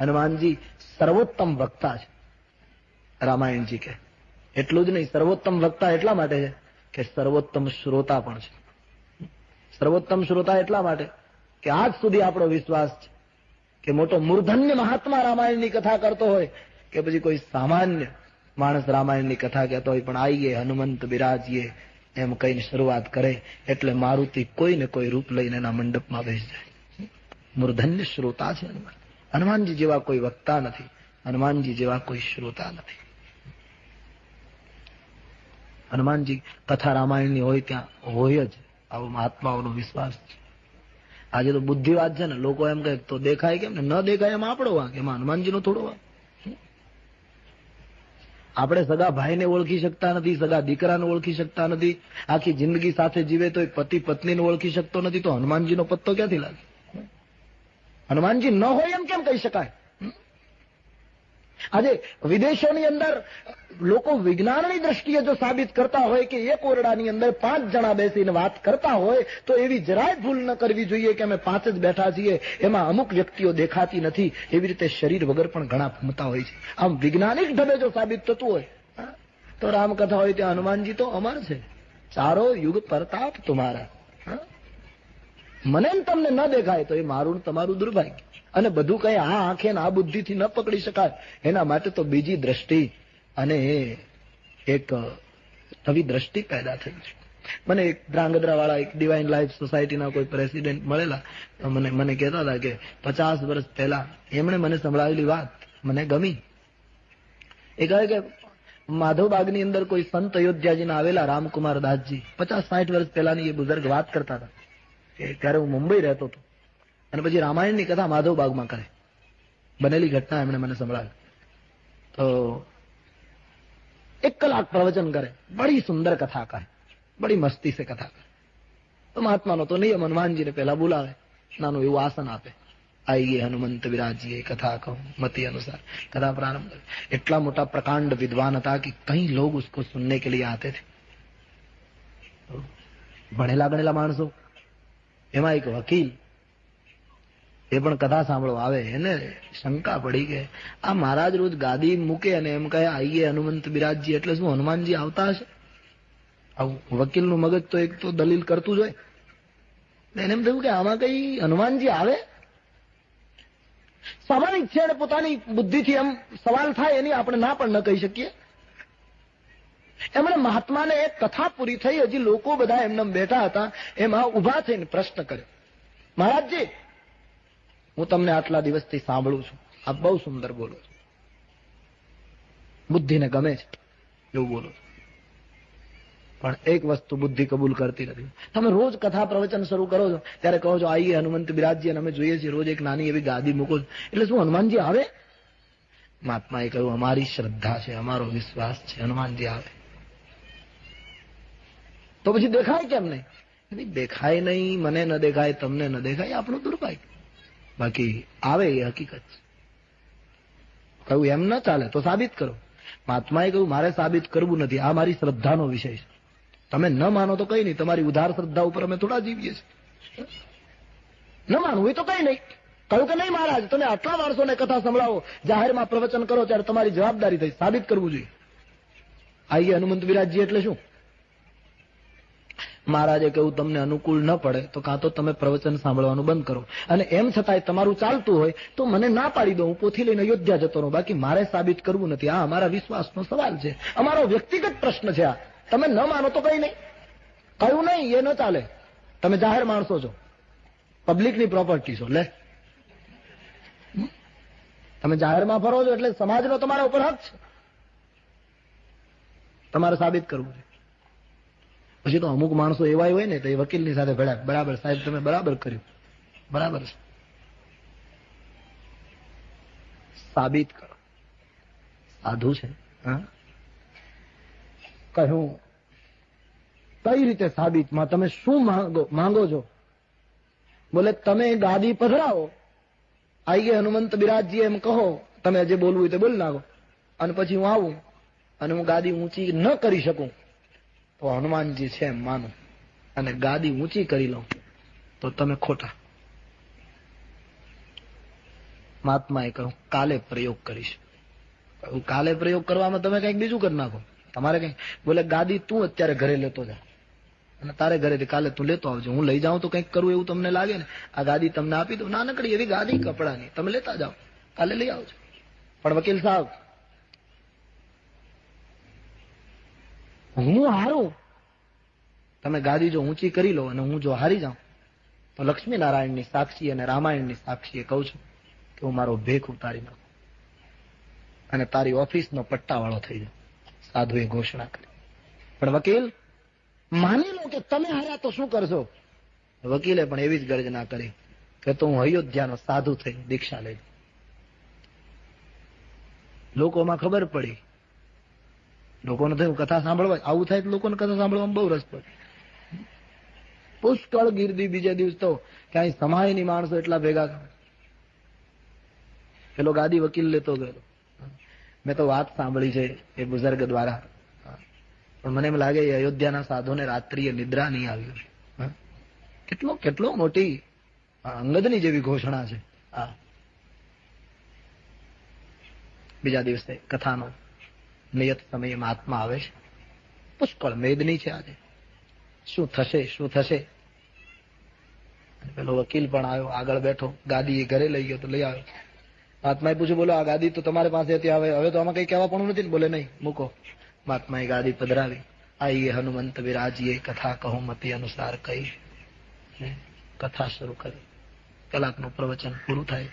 હનુમાનજી સર્વોત્તમ વક્તા છે. રામાયણજી કે. એટલું જ નહીં, સર્વોત્તમ વક્તા એટલા માટે છે કે સર્વોત્તમ શ્રોતા પણ છે. સર્વોત્તમ શ્રોતા એટલા માટે કે આજ સુધી આપણો વિશ્વાસ છે કે મોટો મૂર્ધન્ય મહાત્મા રામાયણની કથા કરતો હોય કે પછી કોઈ સામાન્ય માણસ રામાયણની કથા કહેતો હોય પણ આઈએ હનુમંત બિરાજીએ એમ કહીને શરૂઆત કરે એટલે મારુતિ કોઈ ને કોઈ રૂપ લઈને એના મંડપમાં બેસી જાય. મૂર્ધન્ય શ્રોતા છે હનુમાન હનુમાનજી જેવા કોઈ વક્તા નથી, હનુમાનજી જેવા કોઈ શ્રોતા નથી. હનુમાનજી કથા રામાયણની હોય ત્યાં હોય જ આવો મહાત્માઓનો વિશ્વાસ છે. આજે તો બુદ્ધિવાદ છે ને, લોકો એમ કહે તો દેખાય કેમ ને? ન દેખાય એમ આપણો વાંક, એમાં હનુમાનજીનો થોડો વાંક. આપણે સગા ભાઈને ઓળખી શકતા નથી, સગા દીકરાને ઓળખી શકતા નથી, આખી જિંદગી સાથે જીવે તો પતિ પત્નીને ઓળખી શકતો નથી, તો હનુમાનજીનો પત્તો ક્યાંથી લાગે? હનુમાનજી ન હોય એમ કેમ કહી શકાય? આજે વિદેશોની અંદર લોકો વિજ્ઞાનની દ્રષ્ટિએ જો સાબિત કરતા હોય કે એક ઓરડાની અંદર પાંચ જણા બેસીને વાત કરતા હોય, તો એવી જરાય ભૂલ ન કરવી જોઈએ કે અમે પાંચ જ બેઠા છીએ. એમાં અમુક વ્યક્તિઓ દેખાતી નથી. એવી રીતે શરીર વગર પણ ઘણા ભમતા હોય છે. આમ વૈજ્ઞાનિક ઢબે જો સાબિત થતું હોય તો રામકથા હોય ત્યાં હનુમાનજી તો અમર છે. ચારો યુગ પ્રતાપ તમારા? મને તમને ન દેખાય તો એ મારું તમારું દુર્ભાગ્ય. અને બધું કઈ આ આંખે આ બુદ્ધિથી ન પકડી શકાય. એના માટે તો બીજી દ્રષ્ટિ અને એક નવી દ્રષ્ટિ પેદા થઈ છે મને એક ધ્રાંગધ્રા વાળા એક ડિવાઇન લાઈફ સોસાયટીના કોઈ પ્રેસિડેન્ટ મળેલા તો મને મને કહેતા હતા કે પચાસ વર્ષ પહેલા એમણે મને સંભળાવેલી વાત મને ગમી. એ કહે કે માધવબાગની અંદર કોઈ સંત અયોધ્યાજીના આવેલા રામકુમાર દાસજી પચાસ સાઠ વર્ષ પહેલાની એ બુઝર્ગ વાત કરતા હતા. ત્યારે હું મુંબઈ રહેતો હતો. અને પછી રામાયણની કથા માધવ કરે. બનેલી ઘટના એમણે મને સંભળાવી. તો એક કલાક પ્રવચન કરે. બડી સુંદર કથા કરે. બડી મસ્તી સે કથા કરે. તો મહાત્માનો તો નહીં, હનુમાનજીને પહેલા બોલાવે. નાનું એવું આસન આપે. આઈએ હનુમંત વિરાજીએ કથા કહું, મતિ અનુસાર. કથા પ્રારંભ કરે. એટલા મોટા પ્રકાંડ વિદ્વાન હતા કે કઈ લોગ ઉસકો સુનને કે લીએ આતે થે. ભણેલા ગણેલા માણસો એમાં એક વકીલ એ પણ કથા સાંભળવા આવે, એને શંકા પડી કે આ મહારાજ રોજ ગાદી મૂકે અને એમ કહે આઈએ હનુમંત બિરાજજી, એટલે શું હનુમાનજી આવતા હશે? આવું વકીલનું મગજ તો એક તો દલીલ કરતું જ હોય. એને એમ થયું કે આમાં કઈ હનુમાનજી આવે? સ્વાભાવિક છે અને પોતાની બુદ્ધિથી એમ સવાલ થાય એની આપણે ના પણ ન કહી શકીએ. એમણે મહાત્માને એક કથા પૂરી થઈ, હજી લોકો બધા એમને બેઠા હતા, એમાં ઊભા થઈને પ્રશ્ન કર્યો. મહારાજજી, હું તમને આટલા દિવસથી સાંભળું છું. આપ બહુ સુંદર બોલો છો. બુદ્ધિને ગમે છે એવું બોલો છો. પણ એક વસ્તુ બુદ્ધિ કબૂલ કરતી નથી. તમે રોજ કથા પ્રવચન શરૂ કરો છો, ત્યારે કહો છો, આઈએ હનુમંત બિરાજી અને અમે જોઈએ છીએ, રોજ એક નાની એવી ગાદી મૂકો છો. એટલે શું, હનુમાનજી આવે? મહાત્માએ કહ્યું, અમારી શ્રદ્ધા છે, અમારો વિશ્વાસ છે, હનુમાનજી આવે. તો પછી દેખાય કેમ નહીં? દેખાય નહીં, મને ન દેખાય, તમને ન દેખાય આપણું દુર્ભાગ્ય. બાકી આવે એ હકીકત. કહ્યું, એમ ન ચાલે, તો સાબિત કરો. મહાત્માએ કહ્યું, મારે સાબિત કરવું નથી, આ મારી શ્રદ્ધાનો વિષય છે. તમે ન માનો તો કઈ નહીં, તમારી ઉધાર શ્રદ્ધા ઉપર અમે થોડા જીવીએ છીએ. ન માનવું એ તો કઈ નહીં. કહ્યું કે નહીં મહારાજ, તમે આટલા માણસોને કથા સંભળાવો, જાહેરમાં પ્રવચન કરો, ત્યારે તમારી જવાબદારી થઈ, સાબિત કરવું જોઈએ. આઈએ હનુમંત વિરાજજી એટલે શું? મહારાજે કેવું તમને અનુકૂળ ન પડે, તો કાં તો તમે પ્રવચન સાંભળવાનું બંધ કરો. અને એમ છતાંય તમારું ચાલતું હોય, તો મને ના પાડી દો, હું પોથી લઈને અયોધ્યા જતો રહું. બાકી મારે સાબિત કરવું નથી. આ અમારા વિશ્વાસનો સવાલ છે. અમારો વ્યક્તિગત પ્રશ્ન છે આ. તમે ન માનો તો કઈ નહીં. કયું નહીં, એ ન ચાલે. તમે જાહેર માણસો છો. પબ્લિકની પ્રોપર્ટી છો. લે. તમે જાહેરમાં ફરો છો એટલે સમાજનો તમારા ઉપર હક છે. તમારે સાબિત કરવું છે. પછી તો અમુક માણસો એવા હોય ને, તો એ વકીલની સાથે ભેળા. બરાબર, સાહેબ, તમે બરાબર કર્યું. બરાબર સાબિત કરો. સાધુ છે. કહ્યું કઈ રીતે સાબિતમાં? તમે શું માંગો માંગો છો? બોલે, તમે ગાદી પધરાવો. આઈએ હનુમંત બિરાજજી એમ કહો, તમે જે બોલવું હોય તે બોલી નાખો. અને પછી હું આવું અને હું ગાદી ઊંચી ન કરી શકું. તો હનુમાનજી છે એમ માનું. અને ગાદી ઊંચી કરી લઉં તો તમે ખોટા. મહાત્માએ કહ્યું, કાલે પ્રયોગ કરીશ. કહ્યું કાલે પ્રયોગ કરવામાં તમે કંઈક બીજું કરી નાખો. તમારે કંઈક બોલે, ગાદી તું અત્યારે ઘરે લેતો જા. અને તારે ઘરેથી કાલે તું લેતો આવજો. હું લઈ જાઉં તો કંઈક કરું એવું તમને લાગે ને? આ ગાદી તમને આપી દઉં. નાનકડી એવી ગાદી કપડાની. તમે લેતા જાઓ. કાલે લઈ આવજો. પણ વકીલ સાહેબ હું હારું. તમે ગાદી જો ઊંચી કરી લો અને હું જો હારી જાઉં, તો લક્ષ્મી નારાયણની સાક્ષી અને રામાયણની સાક્ષી કહું છું કે હું મારો ભેખ ઉતારી નાખું. અને તારી ઓફિસનો પટ્ટાવાળો થઈ જાઉં. સાધુએ ઘોષણા કરી. પણ વકીલ, માની લો કે તમે હાર્યા તો શું કરશો? વકીલે પણ એવી જ ગર્જના કરી કે તો હું અયોધ્યાનો સાધુ થઈ દીક્ષા લઈ લોકોમાં ખબર પડી લોકોને થયું કથા સાંભળવા આવું થાય તો લોકોને કથા સાંભળવામાં બહુ રસ પડે. પુષ્કળ ગીરદી બીજા દિવસ તો ક્યાંય સમાય નહીં માણસો એટલા ભેગા. પેલો ગાદી વકીલ લેતો ગયેલો મેં તો વાત સાંભળી છે એ બુઝર્ગ દ્વારા. પણ મને એમ લાગે અયોધ્યાના સાધુને રાત્રિએ નિદ્રા નહીં આવી. કેટલો કેટલો મોટી અંગદની જેવી ઘોષણા છે. બીજા દિવસે કથાનો નિયત સમયે મહાત્મા આવે છે. પુષ્કળ મેદની છે આજે. શું થશે શું થશે? પેલો વકીલ પણ આવ્યો, આગળ બેઠો ગાદી એ ઘરે લઈ ગયો તો લઈ આવ્યો. મહાત્માએ પૂછ્યું, બોલો, આ ગાદી તો તમારી પાસે હતી, હવે હવે તો આમાં કઈ કહેવા પણ નથી બોલે, નહીં, મૂકો. મહાત્માએ ગાદી પધરાવી. આઈએ હનુમંત વિરાજીએ કથા કહો, મતી અનુસાર કહી કથા શરૂ કરી. કલાકનું પ્રવચન પૂરું થાય.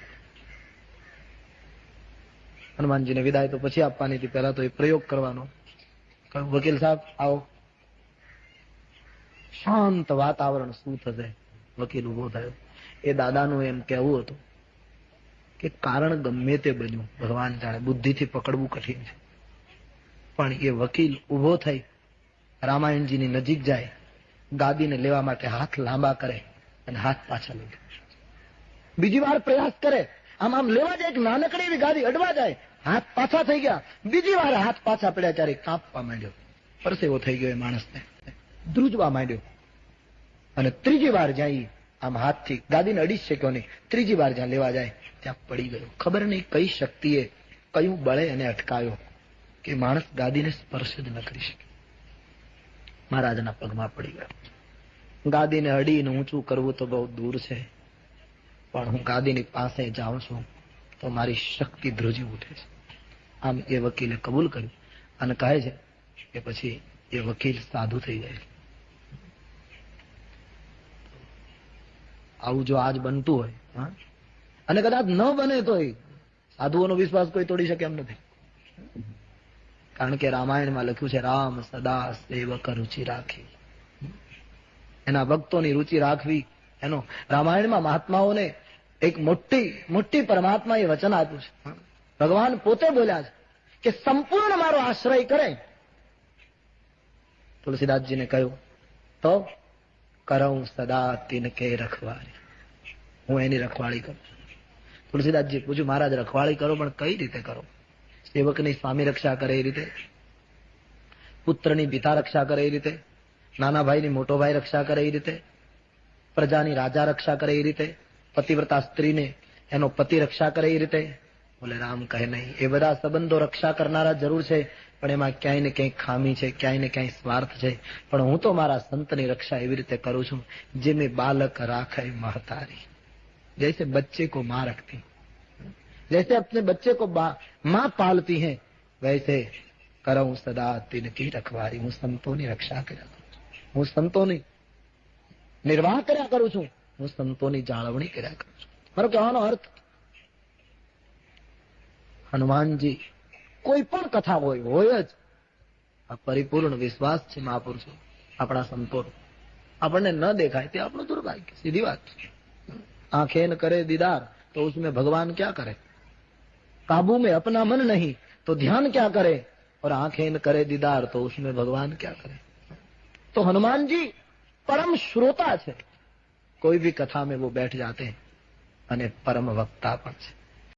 હનુમાનજીને વિદાય તો પછી આપવાની હતી. પહેલા તો એ પ્રયોગ કરવાનો. વકીલ સાહેબ, આવો. શાંત વાતાવરણ શું થશે? વકીલ ઊભો થયો એ દાદાનું એમ કહેવું હતું કે કારણ ગમે તે બન્યું, ભગવાન જાણે બુદ્ધિથી પકડવું કઠિન છે. પણ એ વકીલ ઊભો થઈ, રામાયણજીની નજીક જાય, ગાદીને લેવા માટે હાથ લાંબા કરે અને હાથ પાછા લઈ બીજી વાર પ્રયાસ કરે. આમ આમ લેવા જાય એક નાનકડી એવી ગાદી અડવા જાય. હાથ પાછા થઈ ગયા. બીજી વાર હાથ પાછા પડ્યા ત્યારે કાંપવા માંડ્યો. પરસેવો થઈ ગયો એ માણસને. ધ્રુજવા માંડ્યો. અને ત્રીજી વાર જાય આમ હાથથી ગાદીને અડી જ શક્યો નહીં. ત્રીજી વાર જ્યાં લેવા જાય, ત્યાં પડી ગયો. ખબર નહીં કઈ શક્તિએ કયું બળે અને અટકાયો કે માણસ ગાદીને સ્પર્શ જ ન કરી શકે. મહારાજના પગમાં પડી ગયો. ગાદીને અડીને ઊંચું કરવું તો બહુ દૂર છે. પણ હું ગાદીની પાસે જાઉં છું. તો મારી શક્તિ ધ્રુજી ઉઠે છે. આમ એ વકીલે કબૂલ કર્યું અને કહે છે કે પછી એ વકીલ સાધુ થઈ જાય આવું જો આજ બનતું હોય? અને કદાચ ન બને તોય સાધુઓનો વિશ્વાસ કોઈ તોડી શકે એમ નથી. કારણ કે રામાયણમાં લખ્યું છે, રામ સદા સેવક રુચિ રાખી. એના ભક્તોની રુચિ રાખવી, એનો રામાયણમાં મહાત્માઓને એક મોટી મોટી પરમાત્માએ વચન આપ્યું છે. ભગવાન પોતે બોલ્યા છે કે સંપૂર્ણ મારો આશ્રય કરે તુલસીદાસજીને કહ્યું તો કરું સદા તિનકે રખવાળી. હું એની રખવાળી કરું તુલસીદાસજી પૂછ્યું મહારાજ રખવાળી કરો પણ કઈ રીતે કરો? સેવકની સ્વામી રક્ષા કરે એ રીતે? પુત્રની પિતા રક્ષા કરે એ રીતે? નાના ભાઈની મોટો ભાઈ રક્ષા કરે એ રીતે? પ્રજાની રાજા રક્ષા કરે એ રીતે? પતિવ્રતા સ્ત્રીને એનો પતિ રક્ષા કરે એ રીતે બોલે રામ કહે નહીં એ બધા સંબંધો રક્ષા કરનારા જરૂર છે પણ એમાં ક્યાંય ને ક્યાંય ખામી છે ક્યાંય ને ક્યાંય સ્વાર્થ છે પણ હું તો મારા સંતની રક્ષા એવી રીતે કરું છું જે મેં બાલક રાખે મહતારી जैसे बच्चे को माँ रखती जैसे अपने बच्चे को बा- माँ पालती है वैसे करऊं सदा तिनकी रखवारी હું સંતોની રક્ષા કર્યા કરું છું હું સંતોની નિર્વાહ કર્યા કરું છું હું સંતોની જાળવણી કર્યા કરું છું મારો કહેવાનો અર્થ હનુમાનજી કોઈ પણ કથા હોય હોય જ આ પરિપૂર્ણ વિશ્વાસ છે મહાપુરુષો આપણા સંતો આપણને ન દેખાય તે આપણું દુર્ભાગ્ય સીધી વાત છે आंखें न करे दीदार तो उसमें भगवान क्या करे काबू में अपना मन नहीं तो ध्यान क्या करे और आंखें न करे दीदार तो उसमें भगवान क्या करे तो हनुमान जी परम श्रोता છે કોઈ બી કથા में वो બેઠ જાતે અને પરમ વક્તા પણ છે.